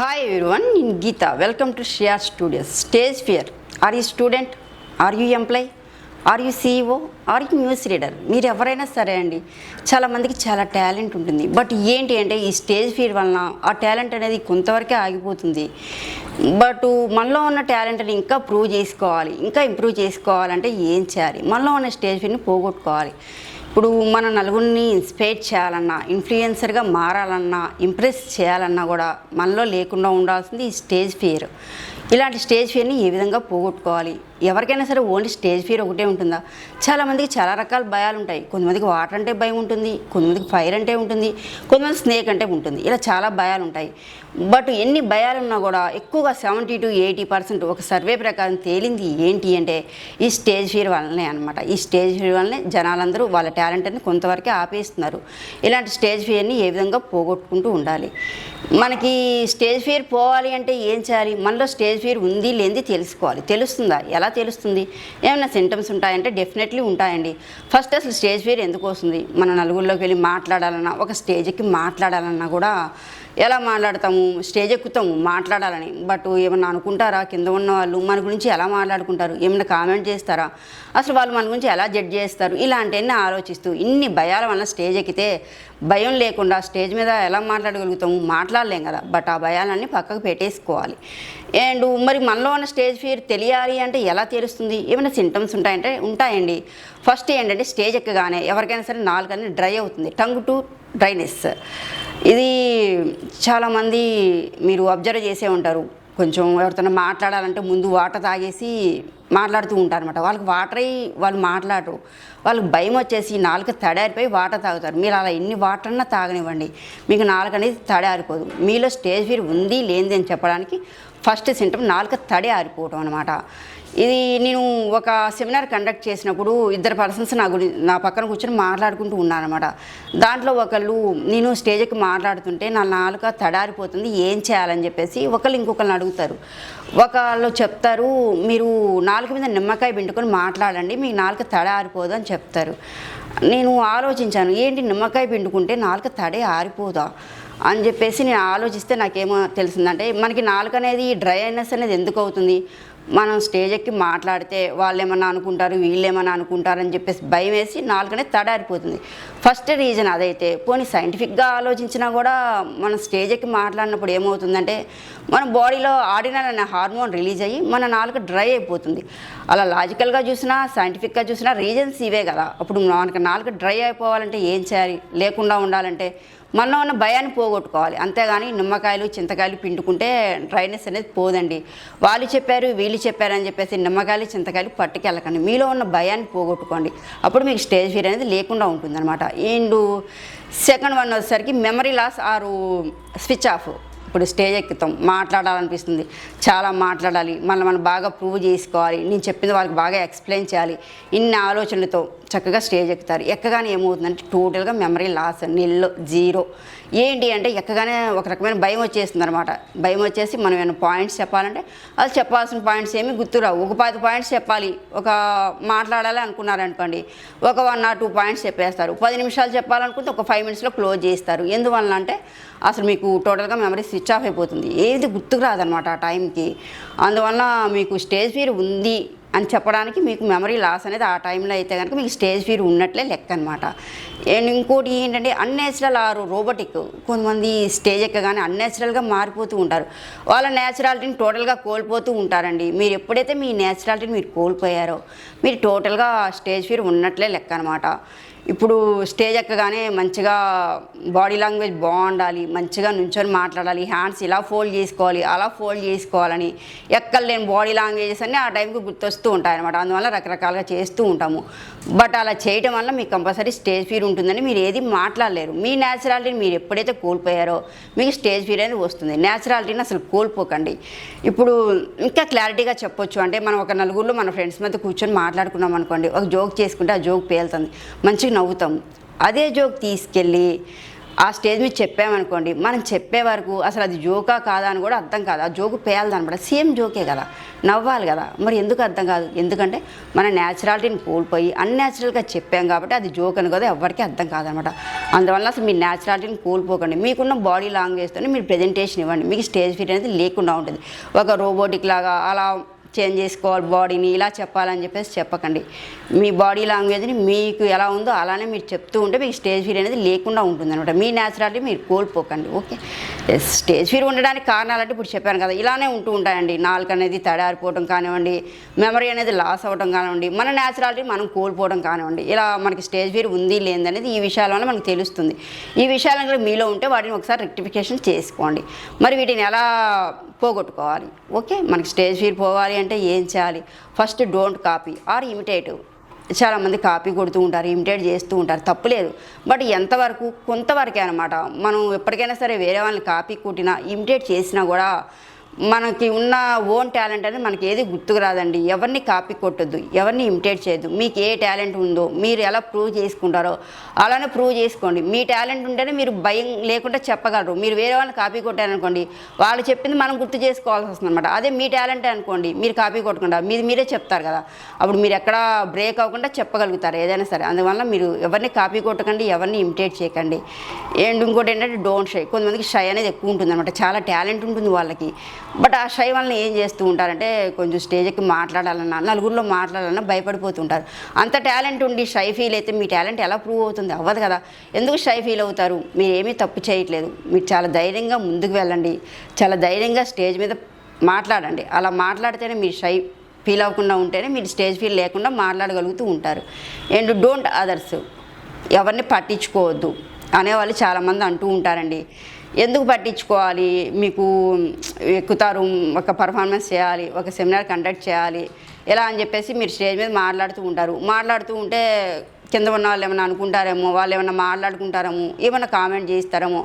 Hi everyone, in Geeta. Welcome to Shia Studios. Stage fear. Are you student? Are you employee? Are you CEO are you news reader మీరు ఎవరైనా సరే అండి చాలామందికి చాలా talent ఉంటుంది. But ఏంటి అంటే ఈ స్టేజ్ ఫీడ్ వలన ఆ టాలెంట్ అనేది కొంతవరకే ఆగిపోతుంది. బట్ మనలో ఉన్న టాలెంట్ని ఇంకా ప్రూవ్ చేసుకోవాలి. ఇంకా ఇంప్రూవ్ చేసుకోవాలంటే ఏం చేయాలి? మనలో ఉన్న స్టేజ్ ఫీడ్ని పోగొట్టుకోవాలి. ఇప్పుడు మన నలుగురిని ఇన్స్పైర్ చేయాలన్నా ఇన్ఫ్లుయెన్సర్గా మారాలన్నా ఇంప్రెస్ చేయాలన్నా కూడా మనలో లేకుండా ఉండాల్సింది ఈ స్టేజ్ ఫియర్ ఇలాంటి స్టేజ్ ఫియర్ని ఏ విధంగా పోగొట్టుకోవాలి? ఎవరికైనా సరే ఓన్లీ స్టేజ్ ఫియర్ ఒకటే ఉంటుందా? చాలామందికి చాలా రకాల భయాలు ఉంటాయి. కొంతమందికి వాటర్ అంటే భయం ఉంటుంది కొంతమందికి ఫైర్ అంటే ఉంటుంది కొంతమంది స్నేక్ అంటే ఉంటుంది. ఇలా చాలా భయాలు ఉంటాయి. బట్ ఎన్ని భయాలు ఉన్నా కూడా ఎక్కువగా సెవెంటీ టు ఎయిటీ పర్సెంట్ ఒక సర్వే ప్రకారం తేలింది ఏంటి అంటే ఈ స్టేజ్ ఫియర్ వల్లనే అనమాట ఈ స్టేజ్ ఫియర్ వల్లనే జనాలందరూ వాళ్ళ టాలెంట్ని కొంతవరకే ఆపేస్తున్నారు. ఇలాంటి స్టేజ్ ఫియర్ని ఏ విధంగా పోగొట్టుకుంటూ ఉండాలి? మనకి స్టేజ్ ఫియర్ పోవాలి అంటే ఏం చేయాలి? మనలో స్టేజ్ ఫియర్ ఉంది లేనిది తెలుసుకోవాలి. తెలుస్తుందా? ఎలా తెలుస్తుంది. ఏమైనా సింటమ్స్ ఉంటాయంటే డెఫినెట్లీ ఉంటాయండి. ఫస్ట్ అసలు స్టేజ్ ఫియర్ ఎందుకు వస్తుంది? మన నలుగురిలోకి వెళ్ళి మాట్లాడాలన్నా ఒక స్టేజ్కి మాట్లాడాలన్నా కూడా ఎలా మాట్లాడతాము? స్టేజ్ ఎక్కుతాము మాట్లాడాలని. బట్ ఏమన్నా అనుకుంటారా? కింద ఉన్న వాళ్ళు మన గురించి ఎలా మాట్లాడుకుంటారు? ఏమైనా కామెంట్ చేస్తారా? అసలు వాళ్ళు మన గురించి ఎలా జడ్జ్ చేస్తారు? ఇలాంటివన్నీ ఆలోచిస్తూ ఇన్ని భయాల వల్ల స్టేజ్ ఎక్కితే భయం లేకుండా స్టేజ్ మీద ఎలా మాట్లాడగలుగుతాము? మాట్లాడలేం కదా. బట్ ఆ భయాలన్నీ పక్కకు పెట్టేసుకోవాలి. అండ్ మరి మనలో ఉన్న స్టేజ్ ఫియర్ తెలియాలి అంటే ఎలా తెలుస్తుంది? ఏమైనా సింటమ్స్ ఉంటాయంటే ఉంటాయండి. ఫస్ట్ ఏంటంటే స్టేజ్ ఎక్కగానే ఎవరికైనా సరే నాలుగు అన్ని డ్రై అవుతుంది. Tongue to dryness. ఇది చాలామంది మీరు అబ్జర్వ్ చేసే ఉంటారు. కొంచెం ఎవరితోనో మాట్లాడాలంటే ముందు వాటర్ తాగేసి మాట్లాడుతూ ఉంటారు అనమాట వాళ్ళకి వాటర్ అయ్యి వాళ్ళు మాట్లాడరు. వాళ్ళకి భయం వచ్చేసి నాలుక తడారిపోయి వాటర్ తాగుతారు. మీరు అలా ఎన్ని వాటర్ అన్నా తాగనివ్వండి. మీకు నాలుక అనేది తడారిపోదు. మీలో స్టేజ్ ఫీర్ ఉంది లేనిది అని చెప్పడానికి ఫస్ట్ సింటమ్ నాలుక తడి ఆరిపోవడం అనమాట ఇది నేను ఒక సెమినార్ కండక్ట్ చేసినప్పుడు ఇద్దరు పర్సన్స్ నా గురి నా పక్కన కూర్చొని మాట్లాడుకుంటూ ఉన్నారనమాట దాంట్లో ఒకళ్ళు నేను స్టేజ్కి మాట్లాడుతుంటే నా నాలుక తడారిపోతుంది ఏం చేయాలని చెప్పేసి ఒకళ్ళు ఇంకొకరిని అడుగుతారు. ఒకళ్ళు చెప్తారు మీరు నాలుక మీద నిమ్మకాయ పిండుకొని మాట్లాడండి మీ నాలుక తడారిపోదు అని చెప్తారు. నేను ఆలోచించాను ఏంటి నిమ్మకాయ పిండుకుంటే నాలుక తడే ఆరిపోదా? అని చెప్పేసి నేను ఆలోచిస్తే నాకేమో తెలిసిందంటే మనకి నాలుక అనేది డ్రైనెస్ అనేది ఎందుకు అవుతుంది? మనం స్టేజ్ ఎక్కి మాట్లాడితే వాళ్ళు ఏమన్నా అనుకుంటారు వీళ్ళు ఏమన్నా అనుకుంటారు అని చెప్పేసి భయం వేసి నాలుగనే తడారిపోతుంది. ఫస్ట్ రీజన్ అదైతే పోనీ సైంటిఫిక్గా ఆలోచించినా కూడా మనం స్టేజ్ ఎక్కి మాట్లాడినప్పుడు ఏమవుతుందంటే మన బాడీలో ఆర్డినల్ అనే హార్మోన్ రిలీజ్ అయ్యి మన నాలుక డ్రై అయిపోతుంది. అలా లాజికల్గా చూసినా సైంటిఫిక్గా చూసినా రీజన్స్ ఇవే కదా. అప్పుడు మనకు నాలుక డ్రై అయిపోవాలంటే ఏం చేయాలి? లేకుండా ఉండాలంటే మనలో ఉన్న భయాన్ని పోగొట్టుకోవాలి. అంతేగాని నిమ్మకాయలు చింతకాయలు పిండుకుంటే డ్రైనెస్ అనేది పోదండి. వాళ్ళు చెప్పారు వీళ్ళు చెప్పారు అని చెప్పేసి నిమ్మకాయలు చింతకాయలు పట్టుకెళ్ళకండి. మీలో ఉన్న భయాన్ని పోగొట్టుకోండి. అప్పుడు మీకు స్టేజ్ ఫీర్ అనేది లేకుండా ఉంటుందన్నమాట. అండ్ సెకండ్ వన్ వచ్చేసరికి మెమరీ లాస్ ఆరు స్విచ్ ఆఫ్. ఇప్పుడు స్టేజ్ ఎక్కుతాం. మాట్లాడాలనిపిస్తుంది. చాలా మాట్లాడాలి. మళ్ళీ మనం బాగా ప్రూవ్ చేసుకోవాలి. నేను చెప్పింది వాళ్ళకి బాగా ఎక్స్ప్లెయిన్ చేయాలి. ఇన్ని ఆలోచనలతో చక్కగా స్టేజ్ ఎక్కుతారు. ఎక్కగానే ఏమవుతుందంటే టోటల్గా మెమరీ లాస్ నిల్ జీరో. ఏంటి అంటే ఎక్కగానే ఒక రకమైన భయం వచ్చేస్తుంది అనమాట భయం వచ్చేసి మనం ఏమైనా పాయింట్స్ చెప్పాలంటే అది చెప్పాల్సిన పాయింట్స్ ఏమి గుర్తురావు ఒక పది పాయింట్స్ చెప్పాలి. ఒక మాట్లాడాలి అనుకున్నారనుకోండి ఒక వన్ ఆర్ టూ పాయింట్స్ చెప్పేస్తారు. పది నిమిషాలు చెప్పాలనుకుంటే ఒక ఫైవ్ మినిట్స్లో క్లోజ్ చేస్తారు. ఎందువల్ల అంటే అసలు మీకు టోటల్గా మెమరీ స్విచ్ ఆఫ్ అయిపోతుంది. ఏది గుర్తుకు రాదనమాట ఆ టైంకి. అందువల్ల మీకు స్టేజ్ ఫీర్ ఉంది అని చెప్పడానికి మీకు మెమరీ లాస్ అనేది ఆ టైంలో అయితే కనుక మీకు స్టేజ్ ఫీర్ ఉన్నట్లే లెక్క అనమాట అండ్ ఇంకోటి ఏంటంటే అన్నేచురల్ ఆరు రోబోటిక్ కొంతమంది స్టేజ్ ఎక్కగానే అన్నేచురల్గా మారిపోతూ ఉంటారు. వాళ్ళ నేచురాలిటీని టోటల్గా కోల్పోతూ ఉంటారండి. మీరు ఎప్పుడైతే మీ నేచురాలిటీని మీరు కోల్పోయారో మీరు టోటల్గా స్టేజ్ ఫీర్ ఉన్నట్లే లెక్క అనమాట ఇప్పుడు స్టేజ్ ఎక్కగానే మంచిగా బాడీ లాంగ్వేజ్ బాగుండాలి మంచిగా నుంచొని మాట్లాడాలి హ్యాండ్స్ ఇలా ఫోల్డ్ చేసుకోవాలి అలా ఫోల్డ్ చేసుకోవాలని ఎక్కలేని బాడీ లాంగ్వేజెస్ అన్నీ ఆ టైంకి గుర్తొస్తూ ఉంటాయి అనమాట అందువల్ల రకరకాలుగా చేస్తూ ఉంటాము. బట్ అలా చేయడం వల్ల మీకు కంపల్సరీ స్టేజ్ ఫీర్ ఉంటుందని మీరు ఏది మాట్లాడలేరు. మీ న్యాచురాలిటీని మీరు ఎప్పుడైతే కోల్పోయారో మీకు స్టేజ్ ఫీర్ అనేది వస్తుంది. న్యాచురాలిటీని అసలు కోల్పోకండి. ఇప్పుడు ఇంకా క్లారిటీగా చెప్పొచ్చు. అంటే మనం ఒక నలుగురిలో మన ఫ్రెండ్స్ మధ్య కూర్చొని మాట్లాడుకున్నాం అనుకోండి ఒక జోక్ చేసుకుంటే ఆ జోక్ పేలుతుంది. మంచిగా నవ్వుతాం. అదే జోక్ తీసుకెళ్ళి ఆ స్టేజ్ మీద చెప్పామనుకోండి మనం చెప్పే వరకు అసలు అది జోకా కాదా అని కూడా అర్థం కాదు. ఆ జోకు పేయాలి అనమాట. సేమ్ జోకే కదా. నవ్వాలి కదా. మరి ఎందుకు అర్థం కాదు? ఎందుకంటే మన న్యాచురాలిటీని కోల్పోయి అన్యాచురల్గా చెప్పాం కాబట్టి అది జోక్ అని కదా ఎవరికి అర్థం కాదనమాట. అందువల్ల అసలు మీ న్యాచురాలిటీని కోల్పోకండి. మీకున్న బాడీ లాంగ్వేజ్తోనే మీరు ప్రజెంటేషన్ ఇవ్వండి. మీకు స్టేజ్ ఫిట్ అనేది లేకుండా ఉంటుంది. ఒక రోబోటిక్ లాగా అలా చేంజ్ చేసుకోవాలి బాడీని ఇలా చెప్పాలని చెప్పేసి చెప్పకండి. మీ బాడీ లాంగ్వేజ్ని మీకు ఎలా ఉందో అలానే మీరు చెప్తూ ఉంటే మీకు స్టేజ్ ఫీర్ అనేది లేకుండా ఉంటుంది అనమాట మీ న్యాచురాలిటీ మీరు కోల్పోకండి ఓకే? స్టేజ్ ఫీర్ ఉండడానికి కారణాలంటే ఇప్పుడు చెప్పాను కదా ఇలానే ఉంటూ ఉంటాయండి. నాలుగు అనేది తడారిపోవడం కానివ్వండి మెమరీ అనేది లాస్ అవ్వడం కానివ్వండి మన న్యాచురాలిటీ మనం కోల్పోవడం కానివ్వండి ఇలా మనకి స్టేజ్ ఫీర్ ఉంది లేదనేది ఈ విషయాల వల్ల మనకు తెలుస్తుంది. ఈ విషయాలను కూడా మీలో ఉంటే వాటిని ఒకసారి రెక్టిఫికేషన్ చేసుకోండి. మరి వీటిని ఎలా పోగొట్టుకోవాలి ఓకే? మనకి స్టేజ్ ఫీర్ పోవాలి అంటే ఏం చేయాలి? First don't copy or imitate చాలామంది కాపీ కొడుతూ ఉంటారు ఇమిటేట్ చేస్తూ ఉంటారు తప్పులేదు బట్ ఎంతవరకు కొంతవరకే అనమాట మనం ఎప్పటికైనా సరే వేరే వాళ్ళని కాపీ కొట్టినా ఇమిటేట్ చేసినా కూడా మనకి ఉన్న ఓన్ టాలెంట్ అనేది మనకి ఏది గుర్తుకు రాదండి. ఎవరిని కాపీ కొట్టద్దు ఎవరిని ఇమిటేట్ చేయొద్దు. మీకు ఏ టాలెంట్ ఉందో మీరు ఎలా ప్రూవ్ చేసుకుంటారో అలానే ప్రూవ్ చేసుకోండి. మీ టాలెంట్ ఉంటేనే మీరు భయం లేకుండా చెప్పగలరు. మీరు వేరే వాళ్ళని కాపీ కొట్టారనుకోండి వాళ్ళు చెప్పింది మనం గుర్తు చేసుకోవాల్సి వస్తుంది అనమాట అదే మీ టాలెంట్ అనుకోండి మీరు కాపీ కొట్టకుండా మీది మీరే చెప్తారు కదా. అప్పుడు మీరు ఎక్కడ బ్రేక్ అవ్వకుండా చెప్పగలుగుతారు ఏదైనా సరే. అందువల్ల మీరు ఎవరిని కాపీ కొట్టకండి ఎవరిని ఇమిటేట్ చేయకండి. అండ్ ఇంకోటి ఏంటంటే డోంట్ షై కొంతమందికి షై అనేది ఎక్కువ ఉంటుంది అనమాట చాలా టాలెంట్ ఉంటుంది వాళ్ళకి. బట్ ఆ షై వలన ఏం చేస్తూ ఉంటారంటే కొంచెం స్టేజ్కి మాట్లాడాలన్నా నలుగురిలో మాట్లాడాలన్నా భయపడిపోతుంటారు. అంత టాలెంట్ ఉండి షై ఫీల్ అయితే మీ టాలెంట్ ఎలా ప్రూవ్ అవుతుంది? అవ్వదు కదా. ఎందుకు షై ఫీల్ అవుతారు? మీరు ఏమీ తప్పు చేయట్లేదు. మీరు చాలా ధైర్యంగా ముందుకు వెళ్ళండి. చాలా ధైర్యంగా స్టేజ్ మీద మాట్లాడండి. అలా మాట్లాడితేనే మీరు షై ఫీల్ అవ్వకుండా ఉంటేనే మీరు స్టేజ్ ఫీల్ లేకుండా మాట్లాడగలుగుతూ ఉంటారు. And don't others. ఎవరిని పట్టించుకోవద్దు అనేవాళ్ళు చాలామంది అంటూ ఉంటారండి. ఎందుకు పట్టించుకోవాలి? మీకు ఎక్కుతారు ఒక పర్ఫార్మెన్స్ చేయాలి ఒక సెమినార్ కండక్ట్ చేయాలి ఎలా అని చెప్పేసి మీరు స్టేజ్ మీద మాట్లాడుతూ ఉంటారు. మాట్లాడుతూ ఉంటే కింద ఉన్న వాళ్ళు ఏమైనా అనుకుంటారేమో వాళ్ళు ఏమైనా మాట్లాడుకుంటారేమో ఏమైనా కామెంట్ చేస్తారేమో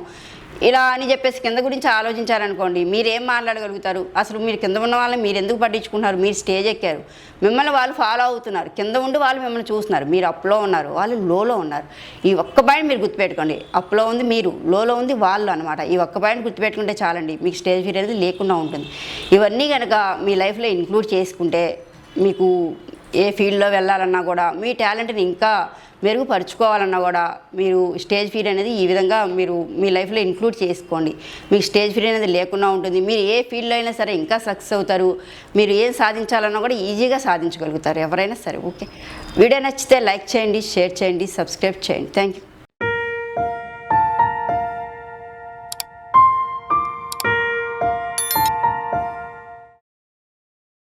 ఇలా అని చెప్పేసి కింద గురించి ఆలోచించారనుకోండి మీరేం మాట్లాడగలుగుతారు? అసలు మీరు కింద ఉన్న వాళ్ళని మీరు ఎందుకు పట్టించుకుంటున్నారు? మీరు స్టేజ్ ఎక్కారు. మిమ్మల్ని వాళ్ళు ఫాలో అవుతున్నారు. కింద ఉండి వాళ్ళు మిమ్మల్ని చూస్తున్నారు. మీరు అప్లో ఉన్నారు. వాళ్ళు లోలో ఉన్నారు. ఈ ఒక్క పాయింట్ మీరు గుర్తుపెట్టుకోండి. అప్లో ఉంది మీరు లోలో ఉంది వాళ్ళు అనమాట ఈ ఒక్క పాయింట్ గుర్తుపెట్టుకుంటే చాలండి. మీకు స్టేజ్ ఫీర్ అనేది లేకుండా ఉంటుంది. ఇవన్నీ కనుక మీ లైఫ్లో ఇంక్లూడ్ చేసుకుంటే మీకు ఏ ఫీల్డ్లో వెళ్ళాలన్నా కూడా మీ టాలెంట్ని ఇంకా మెరుగుపరుచుకోవాలన్నా కూడా మీరు స్టేజ్ ఫీర్ అనేది ఈ విధంగా మీరు మీ లైఫ్లో ఇంక్లూడ్ చేసుకోండి. మీకు స్టేజ్ ఫీర్ అనేది లేకుండా ఉంటుంది. మీరు ఏ ఫీల్డ్లో అయినా సరే ఇంకా సక్సెస్ అవుతారు. మీరు ఏం సాధించాలన్నా కూడా ఈజీగా సాధించగలుగుతారు ఎవరైనా సరే. ఓకే. వీడియో నచ్చితే లైక్ చేయండి షేర్ చేయండి సబ్స్క్రైబ్ చేయండి. Thank you